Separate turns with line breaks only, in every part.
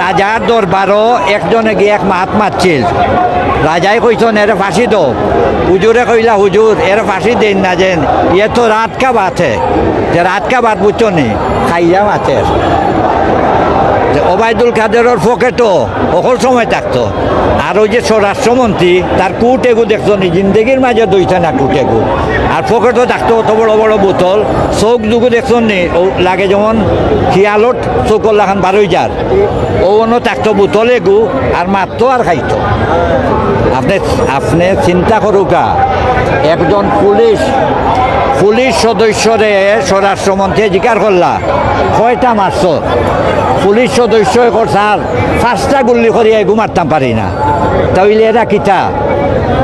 রাজার দরবারও একজনে গিয়ে এক মাত মাতছিল রাজাই কইছেন, এর ফাঁসি দো। হুজুরে কইলা, হুজুর, এর ফাঁসি দেন না যেন ইয়ে তো রাত কা যে রাত কা বাত বুঝছ নি, খাইয়া মাতের যে ওবায়দুল কাদেরের পকেটও অকল সময় থাকতো। আর ওই যে স্বরাষ্ট্রমন্ত্রী, তার কুট এগু দেখছ নি? জিন্দগির মাঝে দইছে না কুট এগু আর পকেটও থাকতো অত বড় বড় বোতল। চৌক দুগু দেখছ নি? ও লাগে যেমন শিয়ালত চৌকল লাখান বারোই যার। ও অন্য থাকতো বোতল এগু, আর মারতো আর খাইতো। আপনি আপনি চিন্তা করুকা একজন পুলিশ পুলিশ সদস্যরে স্বরাষ্ট্রমন্ত্রী জিকার করলা। কয়টা মারছ? পুলিশ সদস্য কর, স্যার। পাঁচটা গুল্লি করি, এগু মারতাম পারি না। তাইলে এরা কিতা?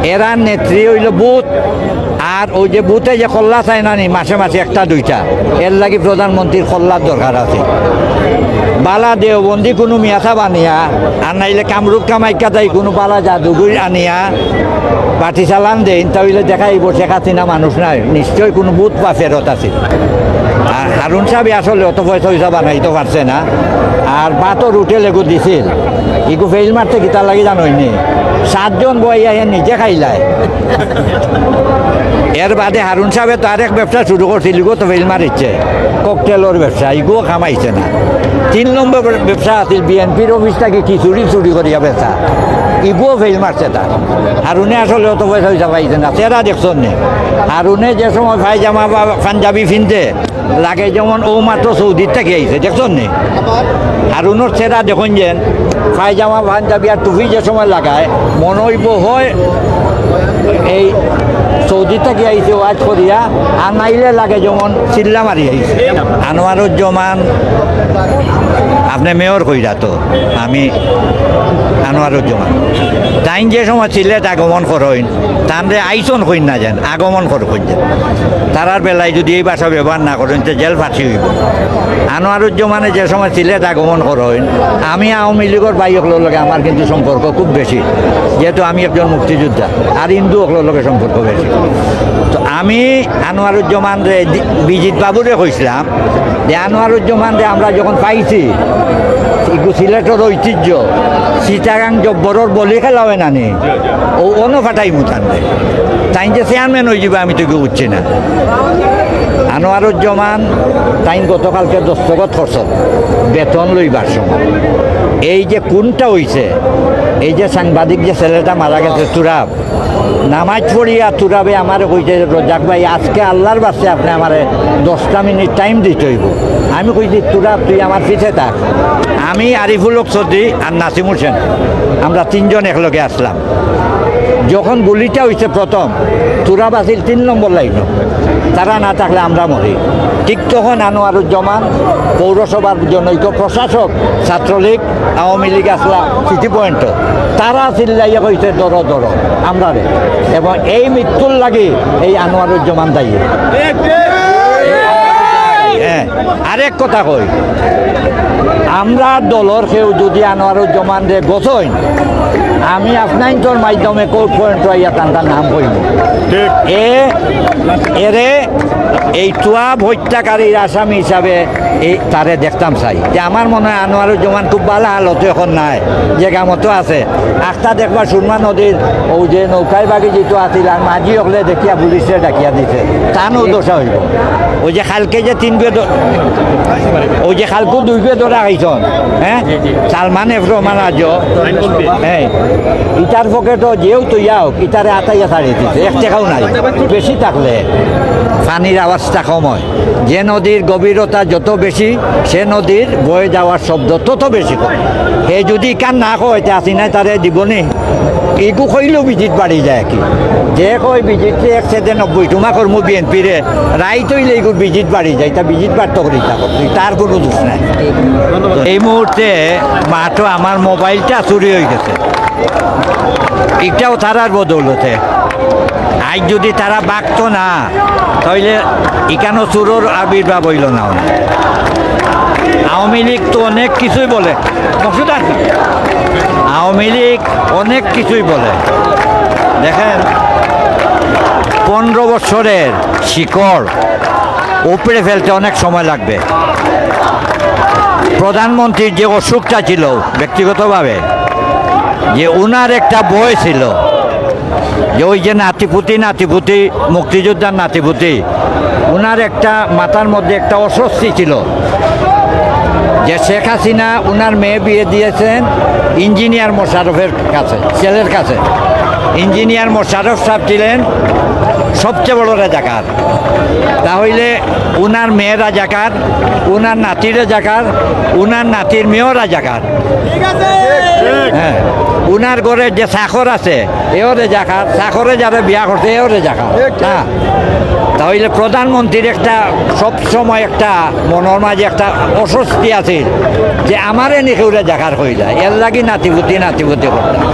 এরা নেত্রী হইল বুথ। আর ওই যে বুথে যে কল্লা চাই না নি, মাসে মাসে একটা দুইটা। এর লাগি প্রধানমন্ত্রীর কল্লার দরকার আছে। বালা দেওবন্দি কোনো মিয়াথা বানিয়া আর নাইলে কামরূপ কামাইকা তাই কোনো বালা জাদুগুড়ি আনিয়া। পাটি চালান দেন তাহলে দেখাইব শেখ হাসিনা মানুষ নাই। নিশ্চয় কোনো বুথ বা ফেরত আছে। আর হারুন সাহেব আসলে অত পয়সা পয়সা বানাইতে পারছে না। আর বাতর উঠে লেগু দিছিল। ইগু ফেল মারতে কিতা লাগি জানোইনি সাতজন বই আহে, নিজে খাইলায় এর বাদে হারুন সাহেবে তো আরেক ব্যবসা শুরু করছিল গো, তো ফেল মারিচ্ছে ককটেলের ব্যবসা ইগুও কামাইছে না। তিন নম্বর ব্যবসা আছিল বিএনপির অফিসটাকে কি চুরি চুরি করিয়া বেচা। ইগুও ফেল মারছে তার হারুনে আসলে অত পয়সা পয়সা পাইছে না। সেরা দেখছেন নে? হারুনে যে সময় পায়জামা বা পাঞ্জাবি ফিনতে লাগে যেমন ও মাত্র সৌদির থেকে আইছে দেখছেন নে? হারুনের সেরা দেখুন যেন পায়জামা পাঞ্জাবি আর টুপি যে সময় লাগায় মনে হইব হয় এই সৌদি থেকে আইছে ওয়াজ করিয়া, আর নাইলে লাগে যেমন চিল্লা মারি আইছে। আনোয়ারুজ্জামান, আপনি মেয়র কইরা তো, আমি আনোয়ারুজ্জামান। তাইন যে সময় সিলেট আগমন করইন তানরে আইসন কইন না যান, আগমন কর কইন তারার বেলায় যদি এই ভাষা ব্যবহার না করেন, তো জেল ফাঁসি হইব। আনোয়ারুজ্জামানে যে সময় সিলেট আগমন করইন আমি আওয়ামী লীগের বাইকগুলোর লগে আমার কিন্তু সম্পর্ক খুব বেশি, যেহেতু আমি একজন মুক্তিযোদ্ধা। আর হিন্দু সকলের লগে সম্পর্ক বেশি তো আমি আনোয়ারুজ্জামান রে বিজিত বাবুরে কইছিলাম যে আনোয়ারুজ্জামান রে আমরা যখন পাইছি সিলেটের ঐতিহ্য সীতারাং জব্বরের বলি খেলা হয় নানি ও অন্য ফাটাই মুতান রে। তাই যে চেয়ারম্যান হয়ে যাবে, আমি তোকে উঠছি না। আনোয়ারুজ্জামান তাই গতকালকে দস্তখত করছ বেতন লইবার সময়। এই যে কোনটা হইছে, এই যে সাংবাদিক যে ছেলেটা মারা গেছে, তুরাব নামাজ পড়িয়া তুরাবে আমার কইছে, রোজাক ভাই, আজকে আল্লাহর বাসে আপনি আমার দশটা মিনিট টাইম দিতে হইব। আমি কইছি তুরাব তুই আমার পিছে থাক। আমি আরিফুল চৌধুরী আর নাসিম হোসেন আমরা তিনজন একলগে আসলাম। যখন গুলিটা হয়েছে প্রথম তুরাব আছিল তিন নম্বর লাইন। তারা না থাকলে আমরা মরি। ঠিক তখন আনোয়ারুজ্জামান পৌরসভার জনৈক প্রশাসক ছাত্রলীগ আওয়ামী লীগ আসলা সিটি পয়েন্ট তারা চিল্লাইয়া কইছে দর দর আমরা এবং এই মৃত্যুর লাগে এই আনোয়ারুজ্জামান দায়ী। হ্যাঁ আরেক কথা কই। আমরা দলর কেউ যদি আনোয়ারুজ্জামান রে গছইন আমি আপনার মাধ্যমে কোর্ট পয়েন্ট ইয়া তান্তার নাম কইব এ এরে এই তুয়াব হত্যাকারীর আসামি হিসাবে এই তারে দেখতাম চাই। যে আমার মনে হয় আনোয়ারুজ্জামান খুব ভালো হালতে এখন নাই জেগা মতো আছে। আখটা দেখবা সুরমা নদীর ও যে নৌকায় বাগি যেটো আছিল আর মাঝি হলে দেখিয়া পুলিশে ডাকিয়া দিছে। তানও দোষা হইব। ওই যে খালকে যে তিন বে ওই যে খালকু দুই বে ধরা আইছন হ্যাঁ সালমান এফ রহমান আজ হ্যাঁ ইটার পকেটও যেহেতু ইয়াও ইটারে আটাইয়া ছাড়িয়ে দিছে এক টাকাও নাই বেশি থাকলে পানির আওয়াজটা কম হয়। যে নদীর গভীরতা যত বেশি সে নদীর বয়ে যাওয়ার শব্দ তত বেশি হয়। সে যদি কান না কয় তে আসি নাই তারে দিবনি ইগু কইলেও বিজিত বাড়ি যায় কি? যে কয় বিজিত একসাথে নব্বই টুমা কর্ম বিএনপিরে রাই তৈলে ইগুর বিজিত বাড়ি যায় তা বিজিত বাড়তে করি তার কোনো দোষ নাই। এই মুহূর্তে মাঠও আমার মোবাইলটা চুরি হয়ে গেছে। এটাও তারার বদৌলতে আজ যদি তারা বাঁকতো না তাহলে এখানেও চুরোর আবির্ভাব হইল না। আওয়ামী লীগ তো অনেক কিছুই বলে। আছে আওয়ামী লীগ অনেক কিছুই বলে। দেখেন, পনেরো বছরের শিকড় উপড়ে ফেলতে অনেক সময় লাগবে। প্রধানমন্ত্রীর যে অসুখটা ছিল ব্যক্তিগতভাবে, যে উনার একটা বই ছিল যে ওই যে নাতিপুতি নাতিপুতি মুক্তিযোদ্ধার নাতিপুতি ওনার একটা মাথার মধ্যে একটা অস্বস্তি ছিল যে শেখ হাসিনা ওনার মেয়ে বিয়ে দিয়েছেন ইঞ্জিনিয়ার মোশারফের কাছে, ছেলের কাছে। ইঞ্জিনিয়ার মোশারফ সাহেব ছিলেন সবচেয়ে বড় রাজাকার। তাহলে উনার মেয়ে রাজাকার উনার নাতির রাজাকার উনার নাতির মেয়েও রাজাকার। হ্যাঁ উনার ঘরে যে চাকর আছে এও রেজাকার চাকরে যারা বিয়া করছে এও রেজাকার। হ্যাঁ তাহলে প্রধানমন্ত্রীর একটা সব সময় একটা মনের মাঝে একটা অস্বস্তি আছে যে আমারে নিকেউরে জাকার হয়ে যায়। এর লাগি নাতিপুতি নাতিপুতি করতাম